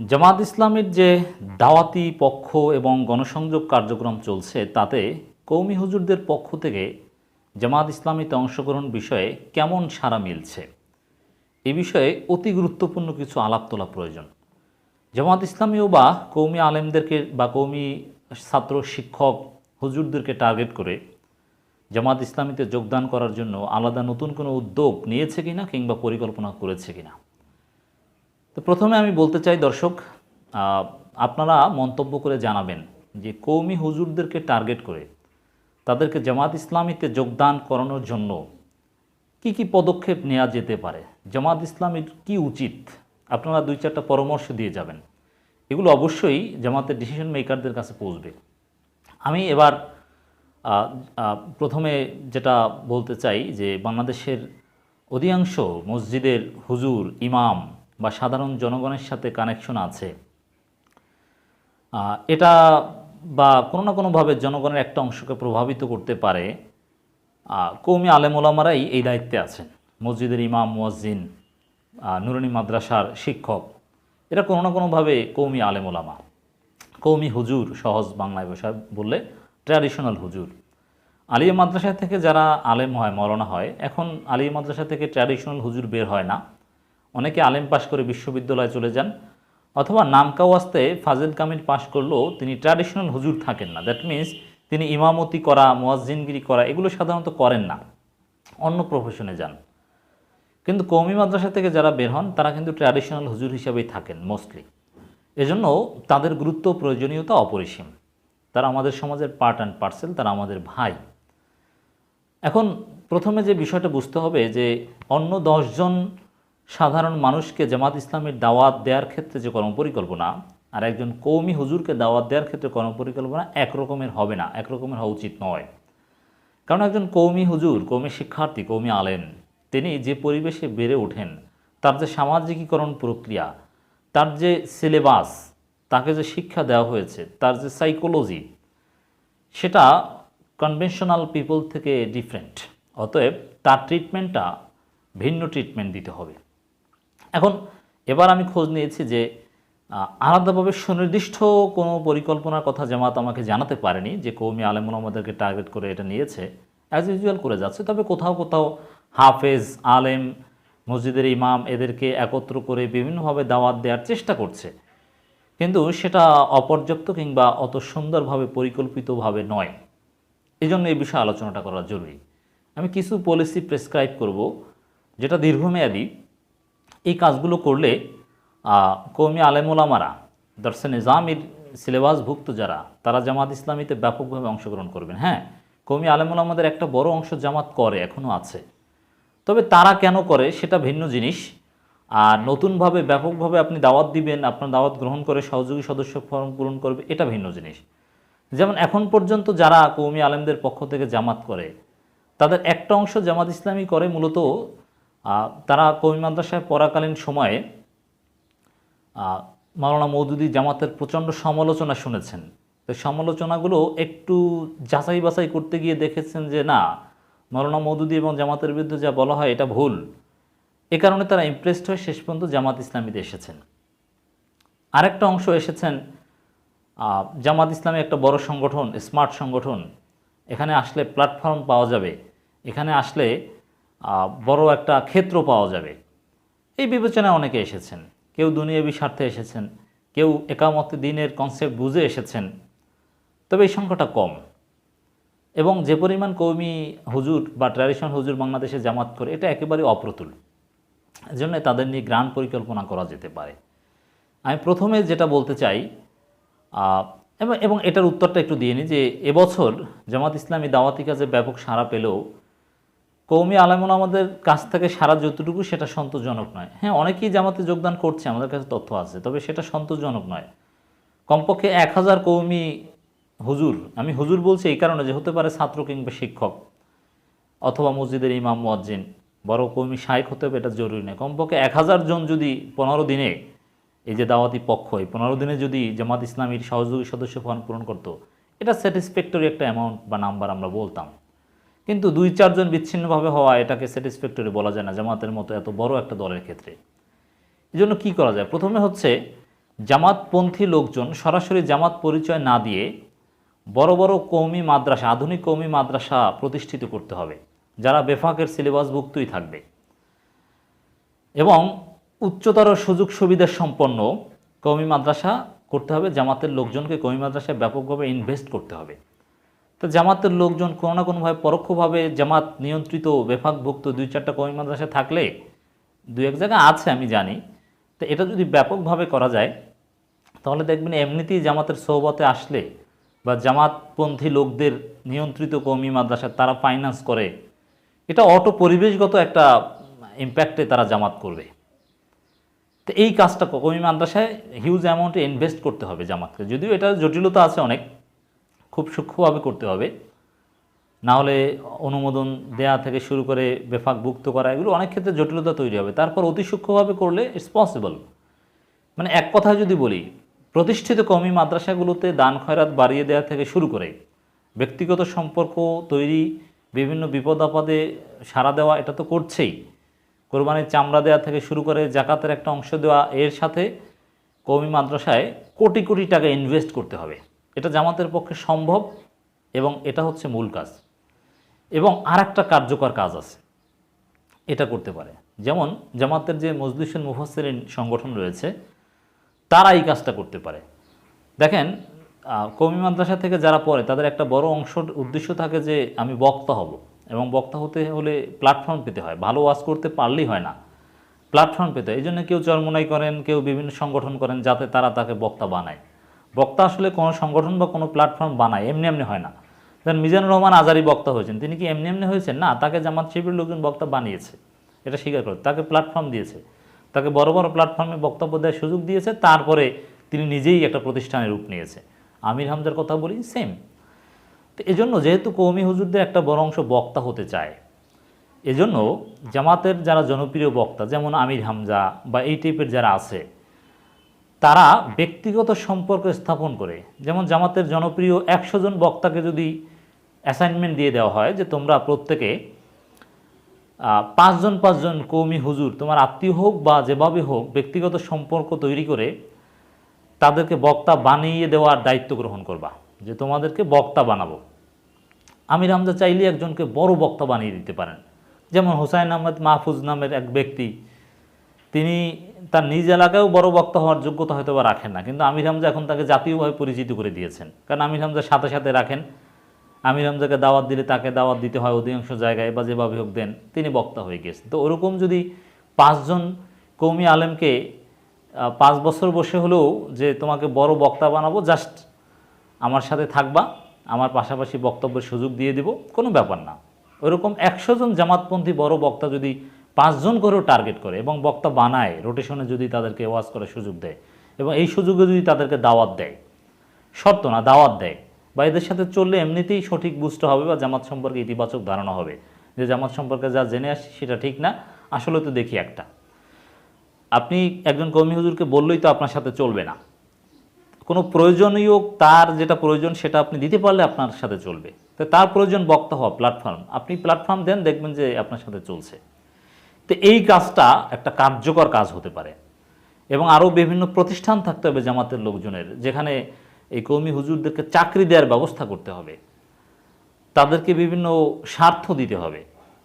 জামাত ইসলামের যে দাওয়াতি পক্ষ এবং গণসংযোগ কার্যক্রম চলছে, তাতে কৌমি হুজুরদের পক্ষ থেকে জামাত ইসলামীতে অংশগ্রহণ বিষয়ে কেমন সাড়া মিলছে? এ বিষয়ে অতি গুরুত্বপূর্ণ কিছু আলাপ তোলা প্রয়োজন। জামাত ইসলামীও বা কৌমি আলেমদেরকে বা কৌমি ছাত্র, শিক্ষক হুজুরদেরকে টার্গেট করে জামাত ইসলামীতে যোগদান করার জন্য আলাদা নতুন কোনো উদ্যোগ নিয়েছে কিনা কিংবা পরিকল্পনা করেছে কিনা? তো প্রথমে আমি বলতে চাই, দর্শক আপনারা মন্তব্য করে জানাবেন যে কৌমি হুজুরদেরকে টার্গেট করে তাদেরকে জামাত ইসলামীতে যোগদান করানোর জন্য কি কি পদক্ষেপ নেওয়া যেতে পারে? জামাত ইসলামীর কি উচিত? আপনারা দুই চারটা পরামর্শ দিয়ে যাবেন। এগুলো অবশ্যই জামাতের ডিসিশন মেকারদের কাছে পৌঁছবে। আমি এবার প্রথমে যেটা বলতে চাই যে বাংলাদেশের অধিকাংশ মসজিদের হুজুর, ইমাম বা সাধারণ জনগণের সাথে কানেকশন আছে। এটা বা কোনো না কোনোভাবে জনগণের একটা অংশকে প্রভাবিত করতে পারে। কৌমি আলেমোলামারাই এই দায়িত্বে আছেন। মসজিদের ইমাম, মুয়াজ্জিন নুরানি মাদ্রাসার শিক্ষক, এরা কোনো না কোনোভাবে কৌমি আলেমোলামা কৌমি হুজুর, সহজ বাংলায় ভাষায় বললে ট্র্যাডিশনাল হুজুর। আলিয়া মাদ্রাসা থেকে যারা আলেম হয় মরনা হয়, এখন আলিয়া মাদ্রাসা থেকে ট্র্যাডিশনাল হুজুর বের হয় না। অনেকে আলেম পাশ করে বিশ্ববিদ্যালয়ে চলে যান, অথবা নামকাও আসতে ফাজিল কামিল পাশ করলেও তিনি ট্র্যাডিশনাল হুজুর থাকেন না। দ্যাট মিন্স তিনি ইমামতি করা, মোয়াজ্জিনগিরি করা, এগুলো সাধারণত করেন না। অন্য প্রফেশনে যান। কিন্তু কৌমি মাদ্রাসা থেকে যারা বের হন, তারা কিন্তু ট্র্যাডিশনাল হুজুর হিসাবেই থাকেন মোস্টলি এজন্য তাদের গুরুত্ব, প্রয়োজনীয়তা অপরিসীম। তারা আমাদের সমাজের পার্ট অ্যান্ড পার্সেল তারা আমাদের ভাই। এখন প্রথমে যে বিষয়টা বুঝতে হবে যে অন্য দশজন সাধারণ মানুষকে জামাত ইসলামের দাওয়াত দেওয়ার ক্ষেত্রে যে কর্মপরিকল্পনা, আর একজন কৌমি হুজুরকে দাওয়াত দেওয়ার ক্ষেত্রে কর্মপরিকল্পনা একরকমের হবে না, একরকমের হওয়া উচিত নয়। কারণ একজন কৌমি হুজুর কৌমি শিক্ষার্থী কৌমি আলেন তিনি যে পরিবেশে বেড়ে ওঠেন, তার যে সামাজিকীকরণ প্রক্রিয়া, তার যে সিলেবাস, তাকে যে শিক্ষা দেওয়া হয়েছে, তার যে সাইকোলজি, সেটা কনভেনশনাল পিপল থেকে ডিফারেন্ট। অতএব তার ট্রিটমেন্টটা ভিন্ন ট্রিটমেন্ট দিতে হবে। এখন এবার আমি খোঁজ নিয়েছি যে আলাদাভাবে সুনির্দিষ্ট কোনো পরিকল্পনার কথা জামাত আমাকে জানাতে পারেনি যে কৌমি আলেমুল আমাদেরকে টার্গেট করে এটা নিয়েছে। অ্যাজ ইউজুয়াল করে যাচ্ছে। তবে কোথাও কোথাও হাফেজ, আলেম, মসজিদের ইমাম এদেরকে একত্র করে বিভিন্নভাবে দাওয়াত দেওয়ার চেষ্টা করছে। কিন্তু সেটা অপর্যাপ্ত কিংবা অত সুন্দরভাবে পরিকল্পিতভাবে নয়। এই জন্য এই বিষয়ে আলোচনাটা করা জরুরি। আমি কিছু পলিসি প্রেসক্রাইব করব, যেটা দীর্ঘমেয়াদী এই কাজগুলো করলে কৌমি আলেমোলামারা দর্শে নিজামির সিলেবাসভুক্ত যারা, তারা জামাত ইসলামীতে ব্যাপকভাবে অংশগ্রহণ করবেন। হ্যাঁ কৌমি আলেমোলামাদের একটা বড় অংশ জামাত করে এখনও আছে। তবে তারা কেন করে, সেটা ভিন্ন জিনিস। আর নতুনভাবে, ব্যাপকভাবে আপনি দাওয়াত দিবেন, আপনার দাওয়াত গ্রহণ করে সহযোগী সদস্য ফর্ম পূরণ করবে, এটা ভিন্ন জিনিস। যেমন এখন পর্যন্ত যারা কৌমি আলেমদের পক্ষ থেকে জামাত করে, তাদের একটা অংশ জামাত ইসলামী করে, মূলত তারা কবি মাদ্রাসায় পড়াকালীন সময়ে মাওলানা মৌদুদি জামাতের প্রচণ্ড সমালোচনা শুনেছেন। তো সমালোচনাগুলো একটু যাচাই বাছাই করতে গিয়ে দেখেছেন যে, না, মাওলানা মৌদুদি এবং জামাতের বিরুদ্ধে যা বলা হয় এটা ভুল। এ কারণে তারা ইমপ্রেসড হয়ে শেষ পর্যন্ত জামাত ইসলামীতে এসেছেন। আরেকটা অংশ এসেছেন জামাত ইসলামী একটা বড় সংগঠন স্মার্ট সংগঠন। এখানে আসলে প্ল্যাটফর্ম পাওয়া যাবে। এখানে আসলে বড় একটা ক্ষেত্র পাওয়া যাবে। এই বিবেচনায় অনেকে এসেছেন। কেউ দুনিয়াবি স্বার্থে এসেছেন, কেউ একামত দিনের কনসেপ্ট বুঝে এসেছেন। তবে এই সংখ্যাটা কম। এবং যে পরিমাণ কৌমি হুজুর বা ট্র্যাডিশনাল হুজুর বাংলাদেশে জামাত করে, এটা একেবারে অপ্রতুল। এজন্য তাদের নিয়ে গ্রান্ট পরিকল্পনা করা যেতে পারে। আমি প্রথমে যেটা বলতে চাই এবং এটার উত্তরটা একটু দিয়ে নিই যে, এবছর জামাত ইসলামী দাওয়াতি কাজে ব্যাপক সাড়া পেলেও কৌমি আলেমন আমাদের কাছ থেকে সারা যতটুকু, সেটা সন্তোষজনক নয়। হ্যাঁ অনেকেই জামাতে যোগদান করছে, আমাদের কাছে তথ্য আছে, তবে সেটা সন্তোষজনক নয়। কমপক্ষে এক হাজার কৌমি হুজুর, আমি হুজুর বলছি এই কারণে যে হতে পারে ছাত্র কিংবা শিক্ষক, অথবা মসজিদের ইমাম, মুয়াজ্জিন, বড় কৌমি শায়েক হতে হবে, এটা জরুরি নয়। কমপক্ষে এক হাজার জন যদি পনেরো দিনে এই যে দাওয়াতি পক্ষ, এই পনেরো দিনে যদি জামাত ইসলামীর সহযোগী সদস্য ফর্ম পূরণ করতো, এটা স্যাটিসফ্যাক্টরি একটা অ্যামাউন্ট বা নাম্বার আমরা বলতাম। কিন্তু দুই চারজন বিচ্ছিন্নভাবে হওয়া এটাকে স্যাটিসফ্যাক্টরি বলা যায় না, জামাতের মতো এত বড় একটা দলের ক্ষেত্রে। এই জন্য কী করা যায়? প্রথমে হচ্ছে জামাতপন্থী লোকজন সরাসরি জামাত পরিচয় না দিয়ে বড় বড় কৌমি মাদ্রাসা, আধুনিক কৌমি মাদ্রাসা প্রতিষ্ঠিত করতে হবে, যারা বেফাকের সিলেবাসভুক্তই থাকবে। এবং উচ্চতর সুযোগ সুবিধা সম্পন্ন কৌমি মাদ্রাসা করতে হবে, জামাতের লোকজনকে কৌমি মাদ্রাসায় ব্যাপকভাবে ইনভেস্ট করতে হবে। তো জামাতের লোকজন কোনো না কোনোভাবে পরোক্ষভাবে জামাত নিয়ন্ত্রিত বেফাকভুক্ত দুই চারটা কমি মাদ্রাসা থাকলে দু এক জায়গা আছে, আমি জানি। তো এটা যদি ব্যাপকভাবে করা যায়, তাহলে দেখবেন এমনিতেই জামাতের সৌবতে আসলে বা জামাতপন্থী লোকদের নিয়ন্ত্রিত কমি মাদ্রাসা তারা ফাইন্যান্স করে, এটা অটো পরিবেশগত একটা ইম্প্যাক্টে তারা জামাত করবে। তো এই কাজটা কমি মাদ্রাসায় হিউজ অ্যামাউন্টে ইনভেস্ট করতে হবে জামাতকে। যদিও এটার জটিলতা আছে অনেক খুব সূক্ষ্মভাবে করতে হবে। না হলে অনুমোদন দেয়া থেকে শুরু করে বেফাকভুক্ত করা, এগুলো অনেক ক্ষেত্রে জটিলতা তৈরি হবে। তারপর অতি সূক্ষ্মভাবে করলে ইটস পসিবল মানে এক কথায় যদি বলি, প্রতিষ্ঠিত কমি মাদ্রাসাগুলোতে দান খয়রাত বাড়িয়ে দেওয়া থেকে শুরু করে, ব্যক্তিগত সম্পর্ক তৈরি, বিভিন্ন বিপদ আপদে সাড়া দেওয়া, এটা তো করছেই। কোরবানির চামড়া দেওয়া থেকে শুরু করে জাকাতের একটা অংশ দেওয়া, এর সাথে কমি মাদ্রাসায় কোটি কোটি টাকা ইনভেস্ট করতে হবে। এটা জামাতের পক্ষে সম্ভব এবং এটা হচ্ছে মূল কাজ। এবং আর একটা কার্যকর কাজ আছে, এটা করতে পারে। যেমন জামাতের যে মজলিসুল মুফাসসিরিন সংগঠন রয়েছে, তারা এই কাজটা করতে পারে। দেখেন কওমি মাদ্রাসা থেকে যারা পড়ে, তাদের একটা বড় অংশ উদ্দেশ্য থাকে যে আমি বক্তা হব। এবং বক্তা হতে হলে প্ল্যাটফর্ম পেতে হয়। ভালো ওয়াজ করতে পারলেই হয় না। প্ল্যাটফর্ম পেতে হয়। এই জন্য কেউ চরমোনাই করেন, কেউ বিভিন্ন সংগঠন করেন, যাতে তারা তাকে বক্তা বানায়। বক্তা আসলে কোনো সংগঠন বা কোনো প্ল্যাটফর্ম বানায়, এমনি এমনি হয় না। যেমন মিজানুর রহমান আজারি বক্তা হয়েছেন। তিনি কি এমনি এমনি হয়েছেন? না, তাকে জামাত শিবির লোকজন বক্তা বানিয়েছে। এটা স্বীকার করে, তাকে প্ল্যাটফর্ম দিয়েছে। তাকে বড় বড় প্ল্যাটফর্মে বক্তব্য দেওয়ার সুযোগ দিয়েছে, তারপরে তিনি নিজেই একটা প্রতিষ্ঠানের রূপ নিয়েছে। আমির হামজার কথা বলি সেম তো এজন্য যেহেতু কৌমি হুজুরদের একটা বড় অংশ বক্তা হতে চায়, এজন্য জামাতের যারা জনপ্রিয় বক্তা, যেমন আমির হামজা বা এই টাইপের যারা আছে তারা ব্যক্তিগত সম্পর্ক স্থাপন করে। যেমন জামাতের জনপ্রিয় একশো জন বক্তাকে যদি অ্যাসাইনমেন্ট দিয়ে দেওয়া হয় যে তোমরা প্রত্যেকে পাঁচজন পাঁচজন কৌমি হুজুর, তোমার আত্মীয় হোক বা যেভাবে হোক ব্যক্তিগত সম্পর্ক তৈরি করে তাদেরকে বক্তা বানিয়ে দেওয়ার দায়িত্ব গ্রহণ করবা, যে তোমাদেরকে বক্তা বানাবো। আমির হামজা চাইলে একজনকে বড় বক্তা বানিয়ে দিতে পারেন। যেমন হুসাইন আহমেদ মাহফুজ নামের এক ব্যক্তি তিনি তার নিজ এলাকায়ও বড় বক্তা হওয়ার যোগ্যতা হয়তো বা রাখেন না। কিন্তু আমির হামজা এখন তাকে জাতীয়ভাবে পরিচিত করে দিয়েছেন। কারণ আমির হামজার সাথে সাথে রাখেন। আমির হামজাকে দাওয়াত দিলে তাকে দাওয়াত দিতে হয় অধিকাংশ জায়গায় বা যেভাবে হোক দেন তিনি বক্তা হয়ে গেছেন তো ওরকম যদি পাঁচজন কৌমি আলেমকে পাঁচ বছর বসে হলেও যে তোমাকে বড় বক্তা বানাবো, জাস্ট আমার সাথে থাকবা, আমার পাশাপাশি বক্তব্যের সুযোগ দিয়ে দিব, কোনো ব্যাপার না। ওরকম একশো জন জামাতপন্থী বড় বক্তা যদি পাঁচজন করেও টার্গেট করে এবং বক্তা বানায় রোটেশনে যদি তাদেরকে ওয়াজ করার সুযোগ দেয় এবং এই সুযোগে যদি তাদেরকে দাওয়াত দেয়। শর্ত না, দাওয়াত দেয়। বা এদের সাথে চললে এমনিতেই সঠিক বুঝতে হবে বা জামাত সম্পর্কে ইতিবাচক ধারণা হবে। যে জামাত সম্পর্কে যা জেনে আসি সেটা ঠিক না আসলে তো দেখি একটা। আপনি একজন কর্মী হুজুরকে বললেই তো আপনার সাথে চলবে না। কোনো প্রয়োজনীয় তার যেটা প্রয়োজন সেটা আপনি দিতে পারলে আপনার সাথে চলবে। তো তার প্রয়োজন বক্তা হওয়া প্ল্যাটফর্ম আপনি প্ল্যাটফর্ম দেন, দেখবেন যে আপনার সাথে চলছে। তো এই কাজটা একটা কার্যকর কাজ হতে পারে। এবং আরও বিভিন্ন প্রতিষ্ঠান থাকতে হবে জামাতের লোকজনের, যেখানে এই কৌমি হুজুরদেরকে চাকরি দেওয়ার ব্যবস্থা করতে হবে। তাদেরকে বিভিন্ন স্বার্থ দিতে হবে,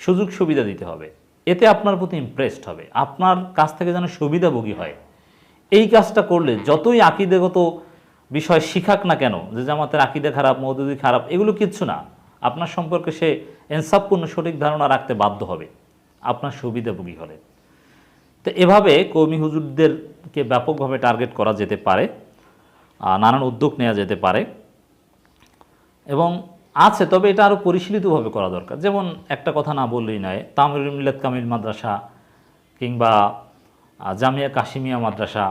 সুযোগ সুবিধা দিতে হবে। এতে আপনার প্রতি ইমপ্রেসড হবে, আপনার কাছ থেকে যেন সুবিধাভোগী হয়। এই কাজটা করলে যতই আকিদেগত বিষয় শিখাক না কেন, যে জামাতের আকিদে খারাপ, মৌদুদি খারাপ, এগুলো কিচ্ছু না। আপনার সম্পর্কে সে এনসাফপূর্ণ সঠিক ধারণা রাখতে বাধ্য হবে। আপনার সুবিধাভোগী হলে তো এভাবে কৌমি হুজুরদেরকে ব্যাপকভাবে টার্গেট করা যেতে পারে নানান উদ্যোগ নেওয়া যেতে পারে এবং আছে, তবে এটা আরও পরিশীলিতভাবে করা দরকার। যেমন একটা কথা না বললেই নয়, তামিরুল মিল্লাত কামিল মাদ্রাসা কিংবা জামিয়া কাশিমিয়া মাদ্রাসা,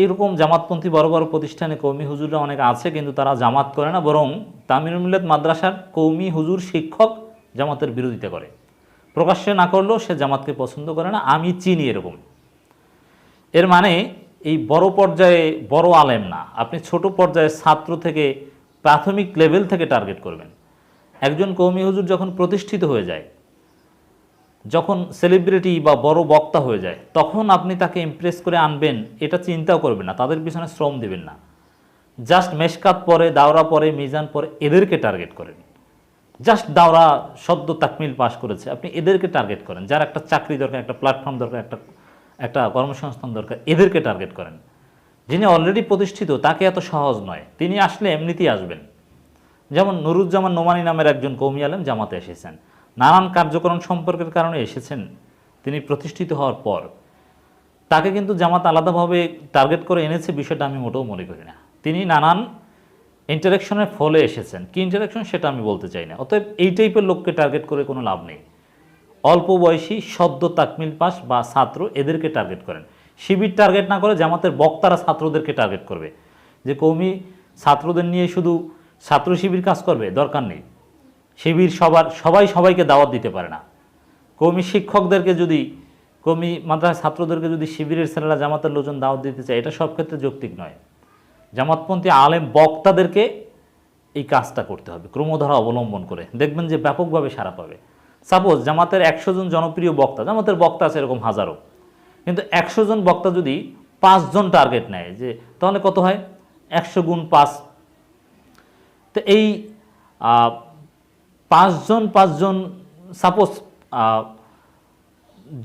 এইরকম জামাতপন্থী বড় বড় প্রতিষ্ঠানে কৌমি হুজুররা অনেক আছে কিন্তু তারা জামাত করে না, বরং তামিরুল মিল্লাত মাদ্রাসার কৌমি হুজুর শিক্ষক জামাতের বিরোধিতা করে। প্রকাশ্যে না করলেও সে জামাতকে পছন্দ করে না, আমি চিনি এরকম। এর মানে এই বড় পর্যায়ে বড় আলেম না, আপনি ছোট পর্যায়ে ছাত্র থেকে প্রাথমিক লেভেল থেকে টার্গেট করবেন। একজন কৌমি হুজুর যখন প্রতিষ্ঠিত হয়ে যায়, যখন সেলিব্রিটি বা বড় বক্তা হয়ে যায়, তখন আপনি তাকে ইমপ্রেস করে আনবেন, এটা চিন্তাও করবেন না, তাদের পিছনে শ্রম দেবেন না। জাস্ট মেশকাত পরে, দাওরা পরে, মিজান পরে, এদেরকে টার্গেট করেন। জাস্ট দাওরা সদ্য তাকমিল পাশ করেছে। আপনি এদেরকে টার্গেট করেন। যার একটা চাকরি দরকার, একটা প্ল্যাটফর্ম দরকার, একটা একটা কর্মসংস্থান দরকার, এদেরকে টার্গেট করেন। যিনি অলরেডি প্রতিষ্ঠিত, তাকে এত সহজ নয়। তিনি আসলে এমনিতেই আসবেন। যেমন নুরুজ্জামান নোমানি নামের একজন কৌমি আলেম জামাতে এসেছেন। নানান কার্যক্রম সম্পর্কের কারণে এসেছেন। তিনি প্রতিষ্ঠিত হওয়ার পর। তাকে কিন্তু জামাত আলাদাভাবে টার্গেট করে এনেছে, বিষয়টা আমি মোটেও মনে করি না। তিনি নানান ইন্টারাকশনের ফলে এসেছেন। কি ইন্টারাকশন সেটা আমি বলতে চাই না। অতএব এই টাইপের লোককে টার্গেট করে কোনো লাভ নেই। অল্প বয়সী সদ্য তাকমিল পাস বা ছাত্র এদেরকে টার্গেট করেন। শিবির টার্গেট না করে জামাতের বক্তারা ছাত্রদেরকে টার্গেট করবে। যে কৌমি ছাত্রদের নিয়ে শুধু ছাত্র শিবির কাজ করবে, দরকার নেই। শিবির সবার, সবাই সবাইকে দাওয়াত দিতে পারে না। কৌমি শিক্ষকদেরকে যদি, কৌমি মাদ্রাসা ছাত্রদেরকে যদি শিবিরের ছেলেরা জামাতের লোকজন দাওয়াত দিতে চায়, এটা সব ক্ষেত্রে যৌক্তিক নয়। জামাতপন্থী আলেম বক্তাদেরকে এই কাজটা করতে হবে, ক্রমধারা অবলম্বন করে। দেখবেন যে ব্যাপকভাবে সারা পাবে। সাপোজ জামাতের একশো জন জনপ্রিয় বক্তা, জামাতের বক্তা আছে এরকম হাজারো। কিন্তু একশো জন বক্তা যদি পাঁচজন টার্গেট নেয়, যে তাহলে কত হয়? একশো গুণ পাঁচ। তো এই পাঁচজন পাঁচজন সাপোজ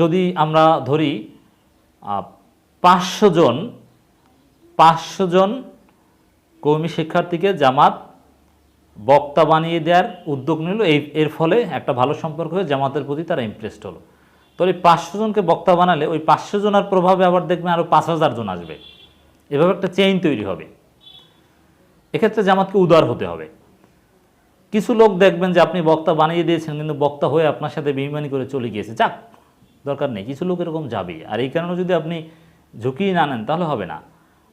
যদি আমরা ধরি পাঁচশো জন পাঁচশো জন কৌমি শিক্ষার্থীকে জামাত বক্তা বানিয়ে দেওয়ার উদ্যোগ নিল। এই, এর ফলে একটা ভালো সম্পর্ক হয়ে জামাতের প্রতি তারা ইমপ্রেসড হলো। তো এই পাঁচশো জনকে বক্তা বানালে ওই পাঁচশো জনের প্রভাবে আবার দেখবেন আরও পাঁচ হাজার জন আসবে। এভাবে একটা চেইন তৈরি হবে। এক্ষেত্রে জামাতকে উদার হতে হবে। কিছু লোক দেখবেন যে আপনি বক্তা বানিয়ে দিয়েছেন, কিন্তু বক্তা হয়ে আপনার সাথে বেইমানি করে চলে গিয়েছে। যাক, দরকার নেই, কিছু লোক এরকম যাবেই। আর এই কারণে যদি আপনি ঝুঁকি না নেন, তাহলে হবে না।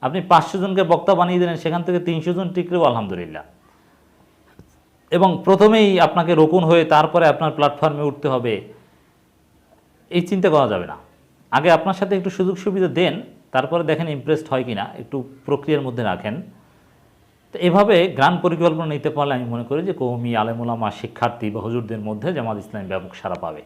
আপনি পাঁচশো জনকে বক্তা বানিয়ে দিলেন, সেখান থেকে তিনশো জন টিকলেও আলহামদুলিল্লাহ। এবং প্রথমেই আপনাকে রোকন হয়ে তারপরে আপনার প্ল্যাটফর্মে উঠতে হবে। এই চিন্তা করা যাবে না। আগে আপনার সাথে একটু সুযোগ সুবিধা দেন, তারপরে দেখেন ইমপ্রেসড হয় কিনা, একটু প্রক্রিয়ার মধ্যে রাখেন। তো এভাবে গ্রাম পরিকল্পনা নিতে পারলে আমি মনে করি যে কৌমি, আলেমুলামা, শিক্ষার্থী বা হজুরদের মধ্যে জামাত ইসলামী ব্যাপক সারা পাবে।